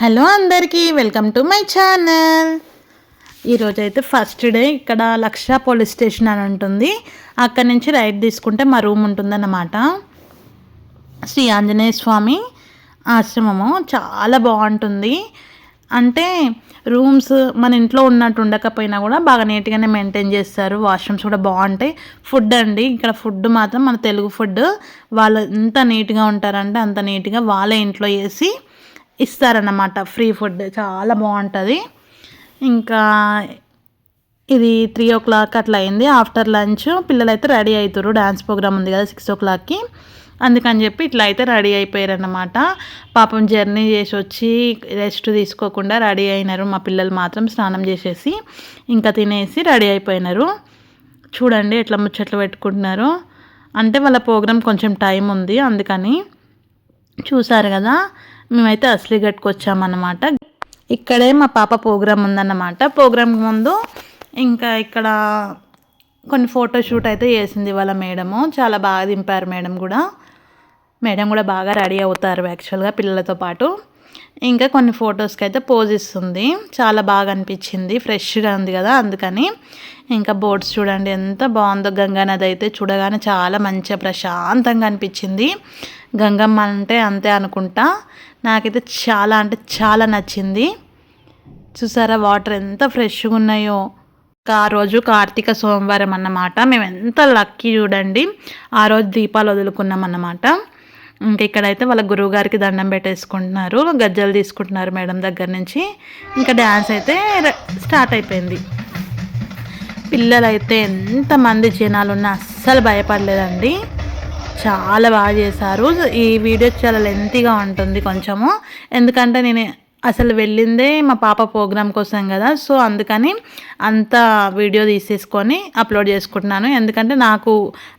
Hello అందరికీ welcome to my channel. ఈరోజు అయితే ఫస్ట్ డే ఇక్కడ లక్ష పోలీస్ స్టేషన్ అని ఉంటుంది. అక్కడి నుంచి రైట్ తీసుకుంటే మా రూమ్ ఉంటుందన్నమాట. శ్రీ ఆంజనేయ స్వామి ఆశ్రమము చాలా బాగుంటుంది. అంటే రూమ్స్ మన ఇంట్లో ఉన్నట్టు ఉండకపోయినా కూడా బాగా నీట్గానే మెయింటైన్ చేస్తారు. వాష్రూమ్స్ కూడా బాగుంటాయి. ఫుడ్ అండి ఇక్కడ ఫుడ్ మాత్రం మన తెలుగు ఫుడ్. వాళ్ళు ఎంత నీట్గా ఉంటారంటే అంత నీట్గా వాళ్ళే ఇంట్లో వేసి ఇస్తారన్నమాట. ఫ్రీ ఫుడ్ చాలా బాగుంటుంది. ఇంకా ఇది త్రీ ఓ క్లాక్ అట్లా అయింది. ఆఫ్టర్ లంచ్ పిల్లలైతే రెడీ అవుతారు డ్యాన్స్ ప్రోగ్రామ్ ఉంది కదా సిక్స్ ఓ క్లాక్కి అందుకని చెప్పి ఇట్లా అయితే రెడీ అయిపోయారన్నమాట. పాపం జర్నీ చేసి వచ్చి రెస్ట్ తీసుకోకుండా రెడీ అయినారు. మా పిల్లలు మాత్రం స్నానం చేసేసి ఇంకా తినేసి రెడీ అయిపోయినారు. చూడండి ఎట్లా ముచ్చట్లు పెట్టుకుంటున్నారు. అంటే వాళ్ళ ప్రోగ్రామ్ కొంచెం టైం ఉంది అందుకని చూసారు కదా. మేమైతే అసలీగట్కి వచ్చామన్నమాట ఇక్కడే మా పాప ప్రోగ్రామ్ ఉందన్నమాట. ప్రోగ్రామ్ ముందు ఇంకా ఇక్కడ కొన్ని ఫోటోషూట్ అయితే చేసింది వాళ్ళ మేడము. చాలా బాగా దింపారు మేడం కూడా. మేడం కూడా బాగా రెడీ అవుతారు యాక్చువల్గా పిల్లలతో పాటు. ఇంకా కొన్ని ఫొటోస్కి అయితే పోజ్ ఇస్తుంది. చాలా బాగా అనిపించింది. ఫ్రెష్గా ఉంది కదా అందుకని. ఇంకా బోట్స్ చూడండి ఎంత బాగుందో. గంగా నది అయితే చూడగానే చాలా మంచిగా ప్రశాంతంగా అనిపించింది. గంగమ్మ అంటే అంతే అనుకుంటా. నాకైతే చాలా అంటే చాలా నచ్చింది. చూసారా వాటర్ ఎంత ఫ్రెష్గా ఉన్నాయో. ఆ రోజు కార్తీక సోమవారం అన్నమాట. మేము ఎంత లక్కీ చూడండి. ఆ రోజు దీపాలు వదులుకున్నాం అన్నమాట. ఇంకా ఇక్కడైతే వాళ్ళ గురువు గారికి దండం పెట్టేసుకుంటున్నారు. గజ్జలు తీసుకుంటున్నారు మేడం దగ్గర నుంచి. ఇంకా డ్యాన్స్ అయితే స్టార్ట్ అయిపోయింది. పిల్లలైతే ఎంతమంది జనాలు ఉన్నా అస్సలు భయపడలేదండి. చాలా బాగా చేశారు. ఈ వీడియో చాలా లెంతీగా ఉంటుంది కొంచెము. ఎందుకంటే నేను అసలు వెళ్ళిందే మా పాప ప్రోగ్రామ్ కోసం కదా. సో అందుకని అంత వీడియో తీసేసుకొని అప్లోడ్ చేసుకుంటున్నాను. ఎందుకంటే నాకు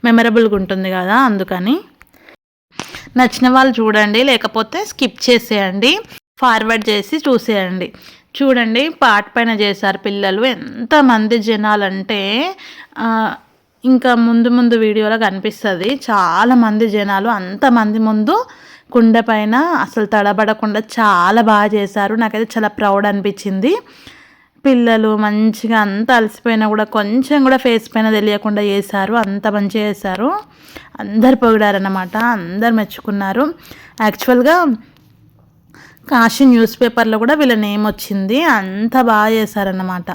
మెమరబుల్గా ఉంటుంది కదా అందుకని. నచ్చిన వాళ్ళు చూడండి లేకపోతే స్కిప్ చేసేయండి. ఫార్వర్డ్ చేసి చూసేయండి. చూడండి పాట పైన చేశారు పిల్లలు. ఎంతమంది జనాలంటే ఇంకా ముందు ముందు వీడియోలో కనిపిస్తుంది. చాలామంది జనాలు అంతమంది ముందు కుండ పైన అసలు తడబడకుండా చాలా బాగా చేశారు. నాకైతే చాలా ప్రౌడ్ అనిపించింది. పిల్లలు మంచిగా అంత అలసిపోయినా కూడా కొంచెం కూడా ఫేస్ పైన తెలియకుండా చేశారు. అంత మంచిగా చేశారు. అందరు పొగిడారన్నమాట. అందరు మెచ్చుకున్నారు. యాక్చువల్గా కాశీ న్యూస్ పేపర్లో కూడా వీళ్ళ నేమ్ వచ్చింది. అంత బాగా చేశారన్నమాట.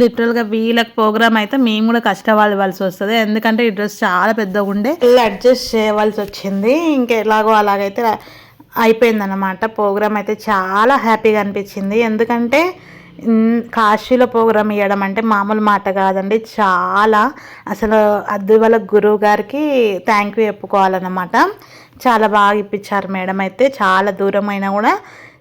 లిటరల్గా వీళ్ళకి ప్రోగ్రామ్ అయితే మేము కూడా కష్టపడవలసి వస్తుంది. ఎందుకంటే ఈ డ్రెస్ చాలా పెద్దగా ఉండే. అడ్జస్ట్ చేయవలసి వచ్చింది. ఇంకా ఎలాగో అలాగైతే అయిపోయిందన్నమాట. ప్రోగ్రామ్ అయితే చాలా హ్యాపీగా అనిపించింది. ఎందుకంటే కాశీలో ప్రోగ్రామ్ ఇవ్వడం అంటే మామూలు మాట కాదండి. చాలా అసలు అది వాళ్ళ గురువు గారికి థ్యాంక్ యూ చెప్పుకోవాలన్నమాట. చాలా బాగా ఇప్పించారు మేడం అయితే. చాలా దూరమైనా కూడా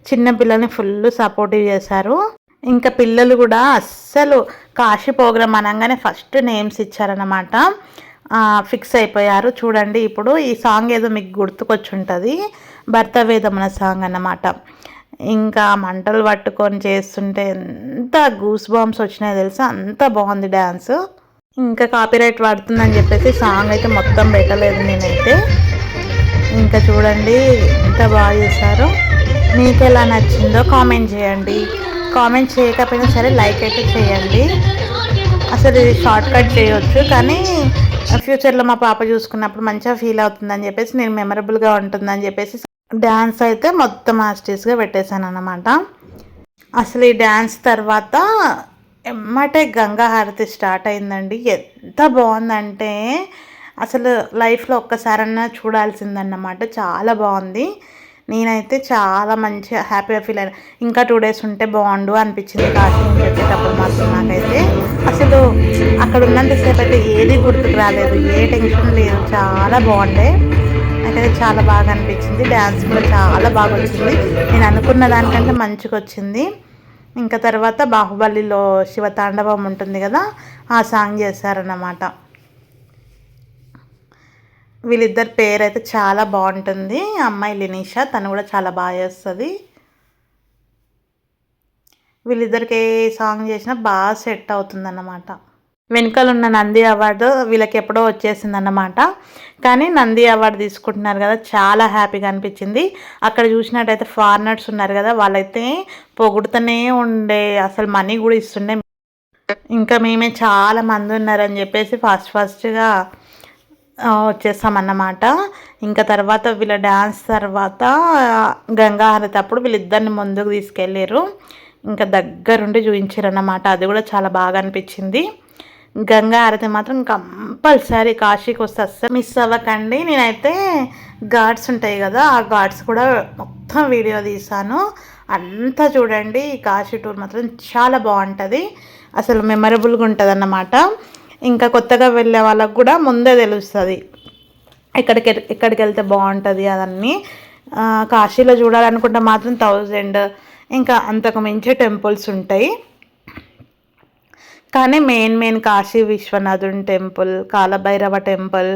చిన్న పిల్లల్ని ఫుల్ సపోర్టివ్ చేశారు. ఇంకా పిల్లలు కూడా అస్సలు కాశీ ప్రోగ్రామ్ అనగానే ఫస్ట్ నేమ్స్ ఇచ్చారనమాట ఫిక్స్ అయిపోయారు. చూడండి ఇప్పుడు ఈ సాంగ్ ఏదో మీకు గుర్తుకొచ్చి ఉంటుంది భర్త సాంగ్ అన్నమాట. ఇంకా మంటలు పట్టుకొని చేస్తుంటే ఎంత గూస్ బాంబ్స్ వచ్చినాయో తెలుసా? అంత బాగుంది డ్యాన్స్ ఇంకా కాపీరైట్ పడుతుందని చెప్పేసి సాంగ్ అయితే మొత్తం పెట్టలేదు నేనైతే. ఇంకా చూడండి ఎంత బాగా చేశారో. మీకు ఎలా నచ్చిందో కామెంట్ చేయండి. కామెంట్ చేయకపోయినా సరే లైక్ అయితే చేయండి. అసలు ఇది షార్ట్ కట్ చేయవచ్చు కానీ ఫ్యూచర్లో మా పాప చూసుకున్నప్పుడు మంచిగా ఫీల్ అవుతుందని చెప్పేసి నేను మెమరబుల్గా ఉంటుందని చెప్పేసి డ్యాన్స్ అయితే మొత్తం ఆస్టీస్గా పెట్టేశాను అనమాట అసలు ఈ డ్యాన్స్ తర్వాత ఎమ్మటే గంగా హారతి స్టార్ట్ అయిందండి. ఎంత బాగుందంటే అసలు లైఫ్లో ఒక్కసారన్నా చూడాల్సిందన్నమాట. చాలా బాగుంది. నేనైతే చాలా మంచిగా హ్యాపీగా ఫీల్ అయ్యాను ఇంకా టూ డేస్ ఉంటే బాగుండు అనిపించింది కాశీ వచ్చేటప్పుడు మాత్రం నాకైతే. అసలు అక్కడ ఉన్నంతసేపు అయితే ఏది గుర్తుకు రాలేదు ఏ టెన్షన్ లేదు చాలా బాగుండే. నాకైతే చాలా బాగా అనిపించింది. డ్యాన్స్ కూడా చాలా బాగా వచ్చింది. నేను అనుకున్న దానికంటే మంచిగా వచ్చింది. ఇంకా తర్వాత బాహుబలిలో శివతాండవం ఉంటుంది కదా ఆ సాంగ్ చేశారన్నమాట. వీళ్ళిద్దరి పేరు అయితే చాలా బాగుంటుంది. అమ్మాయి లినీషా తను కూడా చాలా బాగా చేస్తుంది. వీళ్ళిద్దరికి ఏ సాంగ్ చేసినా బాగా సెట్ అవుతుందన్నమాట. వెనకాల ఉన్న నంది అవార్డు వీళ్ళకి ఎప్పుడో వచ్చేసిందన్నమాట. కానీ నంది అవార్డు తీసుకుంటున్నారు కదా చాలా హ్యాపీగా అనిపించింది. అక్కడ చూసినట్టయితే ఫారినర్స్ ఉన్నారు కదా వాళ్ళైతే పొగుడుతూనే ఉండే అసలు మనీ కూడా ఇస్తుండే. ఇంకా మేమే చాలా మంది ఉన్నారని చెప్పేసి ఫాస్ట్ ఫాస్ట్గా వచ్చేస్తామన్నమాట ఇంకా తర్వాత వీళ్ళ డ్యాన్స్ తర్వాత గంగాహారతి అప్పుడు వీళ్ళిద్దరిని ముందుకు తీసుకెళ్ళారు. ఇంకా దగ్గరుండి చూపించారు అన్నమాట అది కూడా చాలా బాగా అనిపించింది. గంగా హారతి మాత్రం కంపల్సరీ కాశీకి వస్తే అస్సలు మిస్ అవ్వకండి. నేనైతే ఘాట్స్ ఉంటాయి కదా ఆ ఘాట్స్ కూడా మొత్తం వీడియో తీసాను అంతా చూడండి ఈ కాశీ టూర్ మాత్రం చాలా బాగుంటుంది. అసలు మెమరబుల్గా ఉంటుంది అన్నమాట ఇంకా కొత్తగా వెళ్ళే వాళ్ళకు కూడా ముందే తెలుస్తుంది. ఎక్కడికి ఎక్కడికి వెళ్తే బాగుంటుంది అదన్నీ. కాశీలో చూడాలనుకుంటే మాత్రం థౌజండ్. ఇంకా అంతకు మించి టెంపుల్స్ ఉంటాయి. కానీ main main Kashi విశ్వనాథుని temple Kalabhairava temple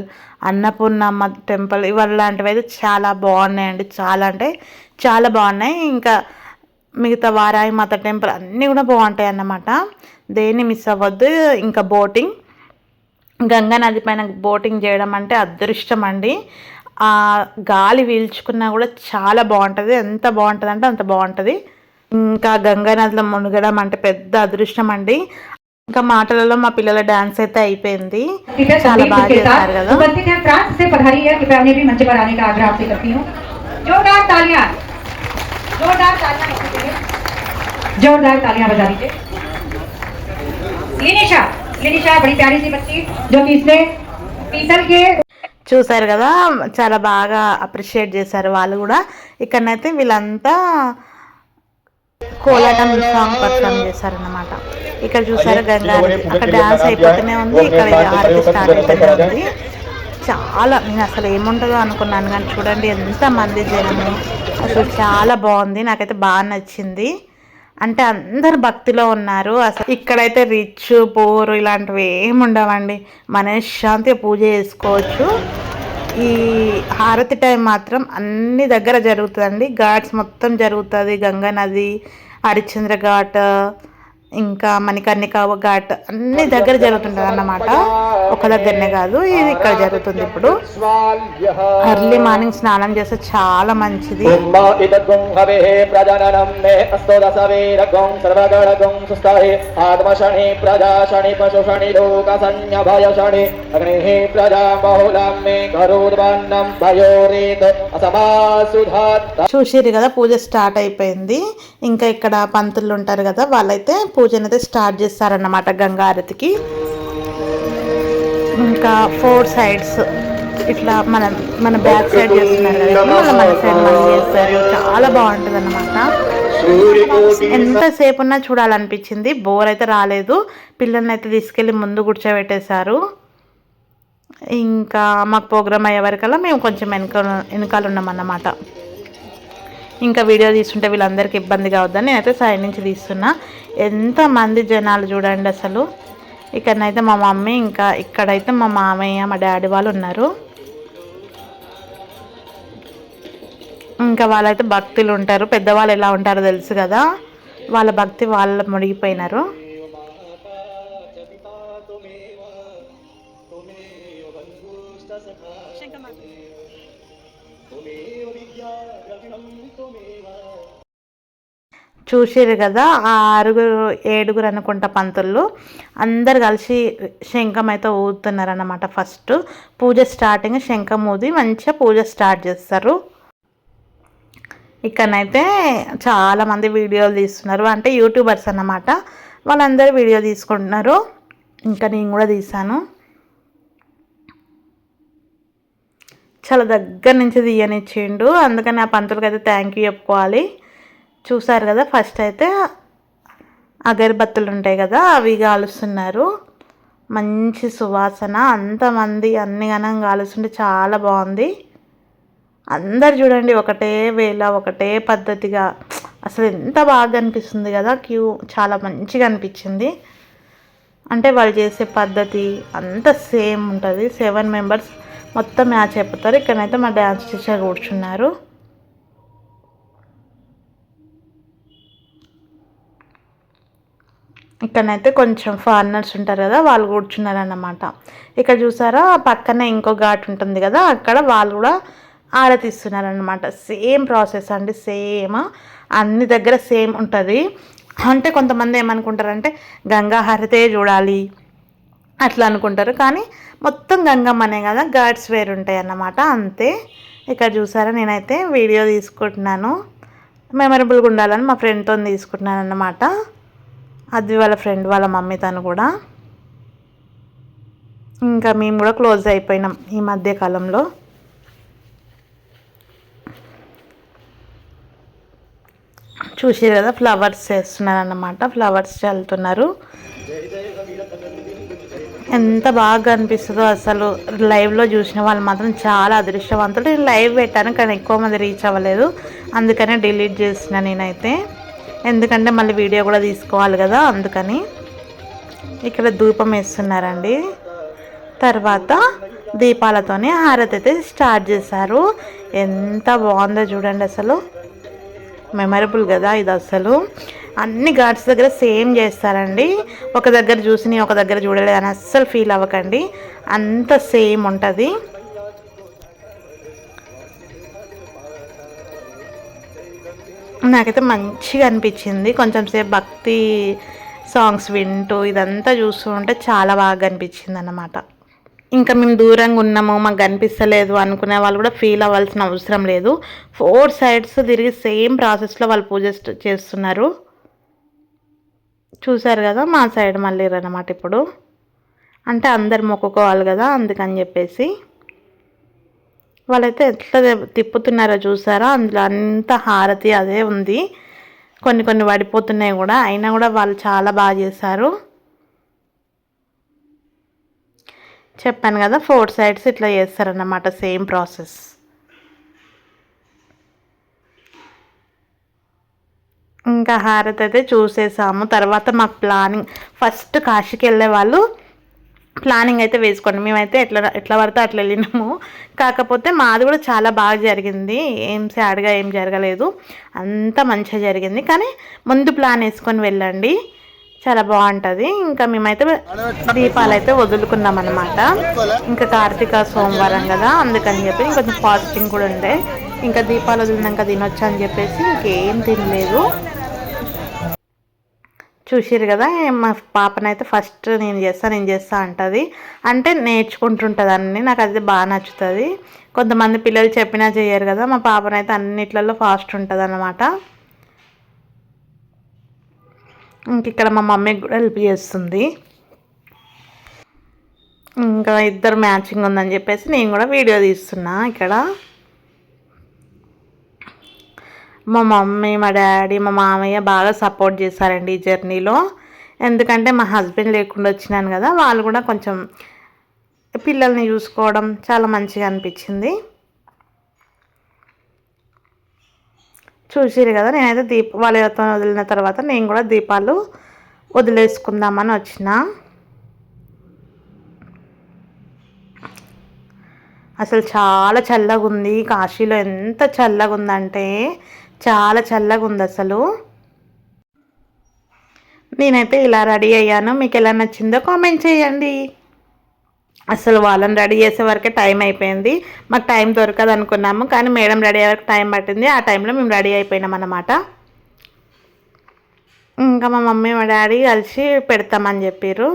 Annapurnamma temple ఇవలాంటివి అయితే చాలా బాగున్నాయండి. చాలా అంటే చాలా బాగున్నాయి. ఇంకా మిగతా వారాయి మాత టెంపుల్ అన్నీ కూడా బాగుంటాయి అన్నమాట దేన్ని మిస్ అవ్వద్దు. ఇంకా బోటింగ్. గంగా నది పైన బోటింగ్ చేయడం అంటే అదృష్టం అండి ఆ గాలి పీల్చుకున్నా కూడా చాలా బాగుంటుంది ఎంత బాగుంటుంది అంటే అంత బాగుంటుంది ఇంకా గంగా నదిలో మునగడం అంటే పెద్ద అదృష్టం అండి ఇంకా మాటలలో మా పిల్లల డాన్స్ అయితే అయిపోయింది చాలా బాగా చేస్తారు కదా जोरदार तालियां बजा दीजिए लिनिशा लिनिशा बड़ी प्यारी सी बच्ची जो कि इसने पीतल के చూసారు కదా చాలా బాగా అప్రిషియేట్ చేశారు వాళ్ళు కూడా ఇక్కడనైతే వీళ్ళంతా కోలాటం సాంగ్ పర్ఫామ్ చేశారన్నమాట ఇక్కడ చూసారు గంగా అక్కడ డ్యాన్స్ అయిపోతూనే ఉంది ఇక్కడ హారతి స్టార్ట్ అయితేనే ఉంది చాలా నేను అసలు ఏముంటుందో అనుకున్నాను కానీ చూడండి ఎంత మంది జనము అసలు చాలా బాగుంది నాకైతే బాగా నచ్చింది అంటే అందరు భక్తిలో ఉన్నారు. అసలు ఇక్కడైతే రిచ్ పూర్ ఇలాంటివి ఏమి ఉండవండి. మనశ్శాంతిగా పూజ చేసుకోవచ్చు. ఈ హారతి టైం మాత్రం అన్ని దగ్గర జరుగుతుందండి. ఘాట్స్ మొత్తం జరుగుతుంది. గంగా నది హరిశ్చంద్ర ఘాట్ ఇంకా మణికర్ణిక ఘాట్ అన్ని దగ్గర జరుగుతుంటుంది అన్నమాట ఒక దగ్గరనే కాదు ఇది ఇక్కడ జరుగుతుంది ఇప్పుడు. అర్లీ మార్నింగ్ స్నానం చేస్తే చాలా మంచిది. చూసిరు కదా పూజ స్టార్ట్ అయిపోయింది. ఇంకా ఇక్కడ పంతులు ఉంటారు కదా వాళ్ళైతే పూజనైతే అయితే స్టార్ట్ చేస్తారన్నమాట గంగారతికి. ఇంకా ఫోర్ సైడ్స్ ఇట్లా మన మన బ్యాక్ సైడ్ చేస్తున్నారు కదా మళ్ళీ మన సైడ్ మళ్ళీ చేస్తారు. చాలా బాగుంటుంది అనమాట ఎంతసేపు ఉన్నా చూడాలనిపించింది. బోర్ అయితే రాలేదు. పిల్లల్ని అయితే తీసుకెళ్ళి ముందు కూర్చోబెట్టేశారు. ఇంకా మాకు ప్రోగ్రామ్ అయ్యే వరకల్లా మేము కొంచెం వెనక వెనకాల ఉన్నామన్నమాట. ఇంకా వీడియో తీసుకుంటే వీళ్ళందరికీ ఇబ్బంది కావద్దని నేనైతే సైడ్ నుంచి తీస్తున్నా. ఎంతమంది జనాలు చూడండి అసలు. ఇక్కడనైతే మా మమ్మీ ఇంకా ఇక్కడైతే మా మామయ్య మా డాడీ వాళ్ళు ఉన్నారు. ఇంకా వాళ్ళైతే భక్తులు ఉంటారు. పెద్దవాళ్ళు ఎలా ఉంటారో తెలుసు కదా. వాళ్ళ భక్తి వాళ్ళ మునిగిపోయినారు. చూసారు కదా ఆ ఆరుగురు ఏడుగురు అనుకుంటా పంతులు. అందరు కలిసి శంఖం అయితే ఊదుతున్నారన్నమాట ఫస్ట్. పూజ స్టార్టింగ్ శంఖం ఊది మంచిగా పూజ స్టార్ట్ చేస్తారు. ఇక్కడనైతే చాలామంది వీడియోలు తీస్తున్నారు. అంటే యూట్యూబర్స్ అన్నమాట. వాళ్ళందరూ వీడియో తీసుకుంటున్నారు. ఇంకా నేను కూడా తీసాను చాలా దగ్గర నుంచి తీయనిచ్చిండు. అందుకని ఆ పంతులకి అయితే థ్యాంక్ యూ చెప్పుకోవాలి. చూసారు కదా ఫస్ట్ అయితే అగరబత్తులు ఉంటాయి కదా అవి కాలుస్తున్నారు మంచి సువాసన అంతమంది అన్ని గనం కాలుస్తుంటే చాలా బాగుంది. అందరు చూడండి ఒకటే వేళ ఒకటే పద్ధతిగా. అసలు ఎంత బాగా అనిపిస్తుంది కదా క్యూ చాలా మంచిగా అనిపించింది. అంటే వాళ్ళు చేసే పద్ధతి అంత సేమ్ ఉంటుంది. సెవెన్ మెంబర్స్ మొత్తం మ్యాచ్ అయిపోతారు. ఇక్కడైతే మా డ్యాన్స్ టీచర్ కూర్చున్నారు. ఇక్కడనైతే కొంచెం ఫారినర్స్ ఉంటారు కదా వాళ్ళు కూర్చున్నారన్నమాట. ఇక్కడ చూసారా పక్కనే ఇంకో ఘాట్ ఉంటుంది కదా అక్కడ వాళ్ళు కూడా ఆరతిస్తున్నారనమాట సేమ్ ప్రాసెస్ అండి సేమ్. అన్ని దగ్గర సేమ్ ఉంటుంది. అంటే కొంతమంది ఏమనుకుంటారంటే గంగా హారతే చూడాలి అట్లా అనుకుంటారు. కానీ మొత్తం గంగమ్మనే కదా ఘాట్స్ వేరు ఉంటాయి అన్నమాట అంతే. ఇక్కడ చూసారా నేనైతే వీడియో తీసుకుంటున్నాను. మెమరబుల్గా ఉండాలని మా ఫ్రెండ్తో తీసుకుంటున్నాను అన్నమాట అది వాళ్ళ ఫ్రెండ్ వాళ్ళ మమ్మీ తను కూడా. ఇంకా మేము కూడా క్లోజ్ అయిపోయినాం ఈ మధ్య కాలంలో. చూసి కదా ఫ్లవర్స్ చేస్తున్నారు అన్నమాట ఫ్లవర్స్ చల్లుతున్నారు. ఎంత బాగా అనిపిస్తుందో అసలు. లైవ్లో చూసిన వాళ్ళు మాత్రం చాలా అదృష్టవంతులు. నేను లైవ్ పెట్టాను కానీ ఎక్కువ మంది రీచ్ అవ్వలేదు. అందుకనే డిలీట్ చేసిన నేనైతే. ఎందుకంటే మళ్ళీ వీడియో కూడా తీసుకోవాలి కదా అందుకని ఇక్కడ ధూపం వేస్తున్నారండి. తర్వాత దీపాలతోనే హారతి అయితే స్టార్ట్ చేశారు. ఎంత బాగుందో చూడండి అసలు. మెమరబుల్ కదా ఇది అసలు. అన్ని ఘాట్స్ దగ్గర సేమ్ చేస్తారండి. ఒక దగ్గర చూసి ఒక దగ్గర చూడలేదు అని అస్సలు ఫీల్ అవ్వకండి. అంత సేమ్ ఉంటుంది. నాకైతే మంచిగా అనిపించింది. కొంచెం సేపు భక్తి సాంగ్స్ వింటూ ఇదంతా చూస్తూ ఉంటే చాలా బాగా అనిపించింది అన్నమాట ఇంకా మేము దూరంగా ఉన్నాము మాకు కనిపిస్తలేదు అనుకునే వాళ్ళు కూడా ఫీల్ అవ్వాల్సిన అవసరం లేదు. ఫోర్ సైడ్స్ తిరిగి సేమ్ ప్రాసెస్లో వాళ్ళు పూజ చేస్తున్నారు. చూసారు కదా మా సైడ్ మళ్ళీ అనమాట ఇప్పుడు. అంటే అందరు మొక్కుకోవాలి కదా అందుకని చెప్పేసి. వాళ్ళైతే ఎట్లా తిప్పుతున్నారో చూసారా? అందులో అంత హారతి అదే ఉంది. కొన్ని కొన్ని పడిపోతున్నాయి కూడా. అయినా కూడా వాళ్ళు చాలా బాగా చేశారు. చెప్పాను కదా ఫోర్ సైడ్స్ ఇట్లా చేస్తారన్నమాట సేమ్ ప్రాసెస్. ఇంకా హారతి అయితే చూసేసాము. తర్వాత మాకు ప్లానింగ్ ఫస్ట్ కాశీకి వెళ్ళే వాళ్ళు ప్లానింగ్ అయితే వేసుకోండి. మేమైతే ఎట్లా ఎట్లా పడితే అట్లా వెళ్ళినాము. కాకపోతే మాది కూడా చాలా బాగా జరిగింది. ఏం సాడ్గా ఏం జరగలేదు. అంతా మంచిగా జరిగింది. కానీ ముందు ప్లాన్ వేసుకొని వెళ్ళండి. చాలా బాగుంటుంది. ఇంకా మేమైతే దీపాలు అయితే వదులుకున్నాం అనమాట ఇంకా కార్తీక సోమవారం కదా అందుకని చెప్పి ఇంకొంచెం ఫాస్టింగ్ కూడా ఉండే. ఇంకా దీపాలు వదిలినాక తినొచ్చు అని చెప్పేసి ఇంకేం తినలేదు. చూసిరు కదా మా పాపనైతే ఫస్ట్ నేను చేస్తా నేను చేస్తా అంటది. అంటే నేర్చుకుంటుంటుంది అన్ని నాకు అది బాగా నచ్చుతుంది. కొంతమంది పిల్లలు చెప్పినా చేయరు కదా మా పాపనైతే అన్నిట్లలో ఫాస్ట్ ఉంటుంది అన్నమాట ఇంక ఇక్కడ మా మమ్మీకి కూడా హెల్ప్ చేస్తుంది. ఇంకా ఇద్దరు మ్యాచింగ్ ఉందని చెప్పేసి నేను కూడా వీడియో తీస్తున్నా ఇక్కడ. మా మమ్మీ మా డాడీ మా మామయ్య బాగా సపోర్ట్ చేశారండి ఈ జర్నీలో. ఎందుకంటే మా హస్బెండ్ లేకుండా వచ్చినాను కదా వాళ్ళు కూడా కొంచెం పిల్లల్ని చూసుకోవడం చాలా మంచిగా అనిపించింది. చూసిరు కదా నేనైతే దీప వాళ్ళతో వదిలిన తర్వాత నేను కూడా దీపాలు వదిలేసుకుందామని వచ్చిన. అసలు చాలా చల్లగా ఉంది కాశీలో ఎంత చల్లగా ఉందంటే చాలా చల్లగా ఉంది అసలు నేనైతే ఇలా రెడీ అయ్యాను. మీకు ఎలా నచ్చిందో కామెంట్ చేయండి. అసలు వాళ్ళని రెడీ చేసే వరకే టైం అయిపోయింది. మాకు టైం దొరకదు అనుకున్నాము కానీ మేడం రెడీ అయ్యే వరకు టైం పట్టింది. ఆ టైంలో మేము రెడీ అయిపోయినాం అన్నమాట. ఇంకా మా మమ్మీ మా డాడీ కలిసి పెడతామని చెప్పారు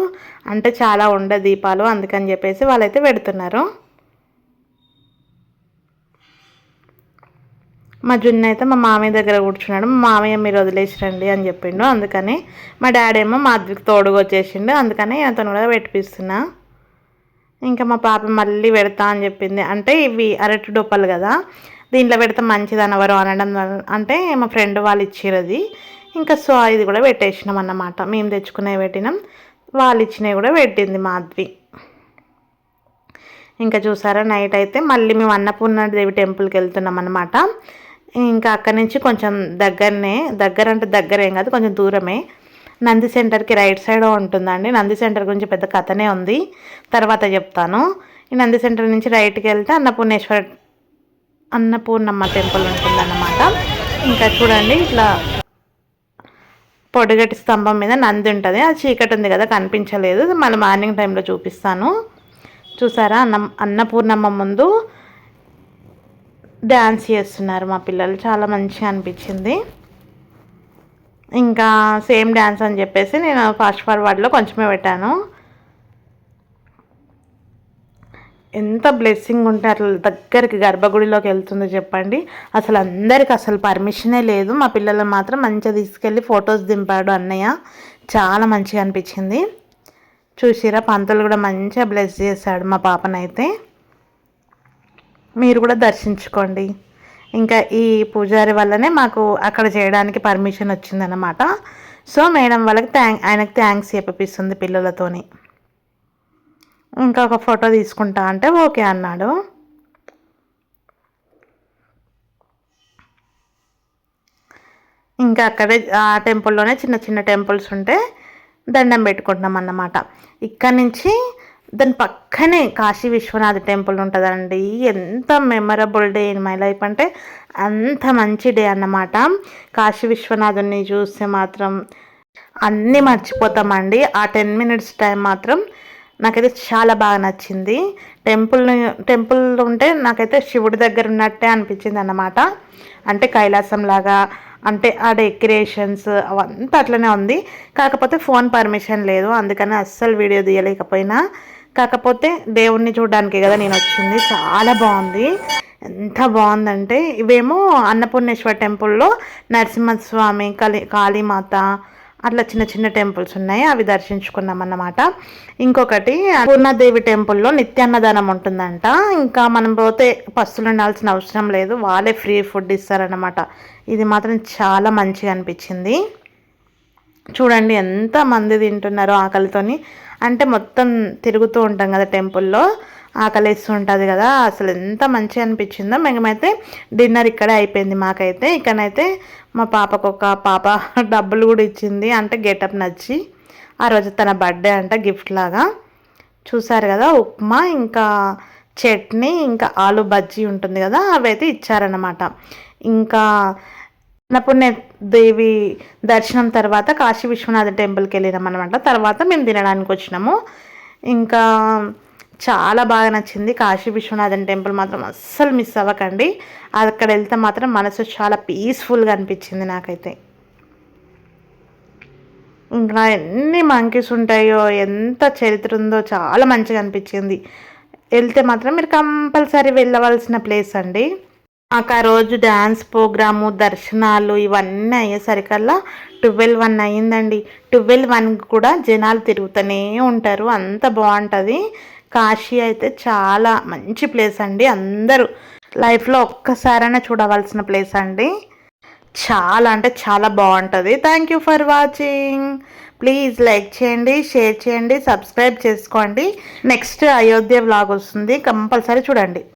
అంటే చాలా ఉండే దీపాలు అందుకని చెప్పేసి వాళ్ళైతే పెడుతున్నారు. మా జున్ను అయితే మా మామయ్య దగ్గర కూర్చున్నాడు. మా మామయ్య మీరు వదిలేసి రండి అని చెప్పిండు. అందుకని మా డాడీ ఏమో మా తోడుగా వచ్చేసిండు. అందుకని అతను కూడా పెట్టిపిస్తున్నా. ఇంకా మా పాప మళ్ళీ పెడతా అని చెప్పింది. అంటే ఇవి అరటి డొప్పలు కదా దీంట్లో పెడితే మంచిది అనవరు అనడం అంటే మా ఫ్రెండ్ వాళ్ళు ఇచ్చారు అది ఇంకా సో ఇది కూడా పెట్టేసినాం అన్నమాట. మేము తెచ్చుకునేవి పెట్టినాం. వాళ్ళు ఇచ్చినవి కూడా పెట్టింది మాధవి ఇంకా చూసారా నైట్ అయితే మళ్ళీ మేము అన్నపూర్ణ దేవి టెంపుల్కి వెళ్తున్నాం అనమాట ఇంకా అక్కడి నుంచి కొంచెం దగ్గరనే దగ్గర అంటే దగ్గర ఏం కాదు కొంచెం దూరమే. నంది సెంటర్కి రైట్ సైడ్ ఉంటుందండి. నంది సెంటర్ గురించి పెద్ద కథనే ఉంది. తర్వాత చెప్తాను. ఈ నంది సెంటర్ నుంచి రైట్కి వెళ్తే అన్నపూర్ణేశ్వర అన్నపూర్ణమ్మ టెంపుల్ ఉంటుందన్నమాట. ఇంకా చూడండి ఇట్లా పొడిగటి స్తంభం మీద నంది ఉంటుంది. అది చీకటి ఉంది కదా కనిపించలేదు. మళ్ళీ మార్నింగ్ టైంలో చూపిస్తాను. చూసారా? అన్న అన్నపూర్ణమ్మ ముందు డ్యాన్స్ చేస్తున్నారు మా పిల్లలు. చాలా మంచిగా అనిపించింది. ఇంకా సేమ్ డ్యాన్స్ అని చెప్పేసి నేను ఫాస్ట్ ఫార్వర్డ్లో కొంచెమే పెట్టాను. ఎంత బ్లెస్సింగ్ ఉంటే అట్లా దగ్గరికి గర్భగుడిలోకి వెళ్తుందో చెప్పండి. అసలు అందరికి అసలు పర్మిషనే లేదు. మా పిల్లలు మాత్రం మంచిగా తీసుకెళ్ళి ఫొటోస్ దింపాడు అన్నయ్య. చాలా మంచిగా అనిపించింది. చూసిరా పంతులు కూడా మంచిగా బ్లెస్ చేశాడు మా పాపనైతే. మీరు కూడా దర్శించుకోండి. ఇంకా ఈ పూజారి వల్లనే మాకు అక్కడ చేయడానికి పర్మిషన్ వచ్చిందన్నమాట. సో మేడం వాళ్ళకి థ్యాంక్ ఆయనకు థ్యాంక్స్ చెప్పిస్తుంది పిల్లలతోని. ఇంకా ఒక ఫోటో తీసుకుంటా అంటే ఓకే అన్నాడు. ఇంకా అక్కడే ఆ టెంపుల్లోనే చిన్న చిన్న టెంపుల్స్ ఉంటే దండం పెట్టుకుంటున్నాం అన్నమాట. ఇక్కడ నుంచి దాని పక్కనే కాశీ విశ్వనాథ్ టెంపుల్ ఉంటుందండి. ఎంత memorable day in my life అంటే అంత మంచి డే అన్నమాట. కాశీ విశ్వనాథుని చూస్తే మాత్రం అన్నీ మర్చిపోతామండి. ఆ టెన్ మినిట్స్ టైం మాత్రం నాకైతే చాలా బాగా నచ్చింది. టెంపుల్ టెంపుల్ ఉంటే నాకైతే శివుడి దగ్గర ఉన్నట్టే అనిపించింది అన్నమాట. అంటే కైలాసం లాగా అంటే ఆ డెకరేషన్స్ అవంతా అట్లనే ఉంది. కాకపోతే ఫోన్ పర్మిషన్ లేదు. అందుకని అస్సలు వీడియో తీయలేకపోయినా. కాకపోతే దేవుణ్ణి చూడడానికే కదా నేను వచ్చింది. చాలా బాగుంది. ఎంత బాగుందంటే ఇవేమో అన్నపూర్ణేశ్వర టెంపుల్లో నరసింహస్వామి కలి కాళీమాత అట్లా చిన్న చిన్న టెంపుల్స్ ఉన్నాయి. అవి దర్శించుకున్నాం అన్నమాట ఇంకొకటి పూర్ణాదేవి టెంపుల్లో నిత్యాన్నదానం ఉంటుందంట. ఇంకా మనం పోతే పస్తులు ఉండాల్సిన అవసరం లేదు. వాళ్ళే ఫ్రీ ఫుడ్ ఇస్తారనమాట ఇది మాత్రం చాలా మంచిగా అనిపించింది. చూడండి ఎంత మంది తింటున్నారో ఆకలితోని. అంటే మొత్తం తిరుగుతూ ఉంటాం కదా టెంపుల్లో ఆకలిస్తూ ఉంటుంది కదా అసలు ఎంత మంచిగా అనిపించిందో. మేమైతే డిన్నర్ ఇక్కడే అయిపోయింది మాకైతే. ఇక్కడైతే మా పాపకు ఒక పాప డబ్బులు కూడా ఇచ్చింది అంటే గెటప్ నచ్చి. ఆ రోజు తన బర్త్డే అంట గిఫ్ట్ లాగా. చూసారు కదా ఉప్మా ఇంకా చట్నీ ఇంకా ఆలు బజ్జీ ఉంటుంది కదా అవి అయితే ఇచ్చారనమాట ఇంకా అన్నపూర్ణ దేవి దర్శనం తర్వాత కాశీ విశ్వనాథ టెంపుల్కి వెళ్ళినాం అనమాట తర్వాత మేము తినడానికి వచ్చినాము. ఇంకా చాలా బాగా నచ్చింది. కాశీ విశ్వనాథన్ టెంపుల్ మాత్రం అస్సలు మిస్ అవ్వకండి. అక్కడ వెళ్తే మాత్రం మనసు చాలా పీస్ఫుల్గా అనిపించింది నాకైతే. ఇంకా ఎన్ని మంకీస్ ఉంటాయో ఎంత చరిత్ర ఉందో చాలా మంచిగా అనిపించింది. వెళ్తే మాత్రం మీరు కంపల్సరీ వెళ్ళవలసిన ప్లేస్ అండి. మాకు ఆ రోజు డ్యాన్స్ ప్రోగ్రాము దర్శనాలు ఇవన్నీ అయ్యేసరికల్లా ట్వెల్వ్ వన్ అయ్యిందండి. ట్వెల్వ్ వన్ కూడా జనాలు తిరుగుతూనే ఉంటారు. అంత బాగుంటుంది. కాశీ అయితే చాలా మంచి ప్లేస్ అండి. అందరూ లైఫ్లో ఒక్కసారైనా చూడవలసిన ప్లేస్ అండి. చాలా అంటే చాలా బాగుంటుంది. Thank you for watching please like చేయండి షేర్ చేయండి సబ్స్క్రైబ్ చేసుకోండి. నెక్స్ట్ అయోధ్య వ్లాగ్ వస్తుంది. కంపల్సరీ చూడండి.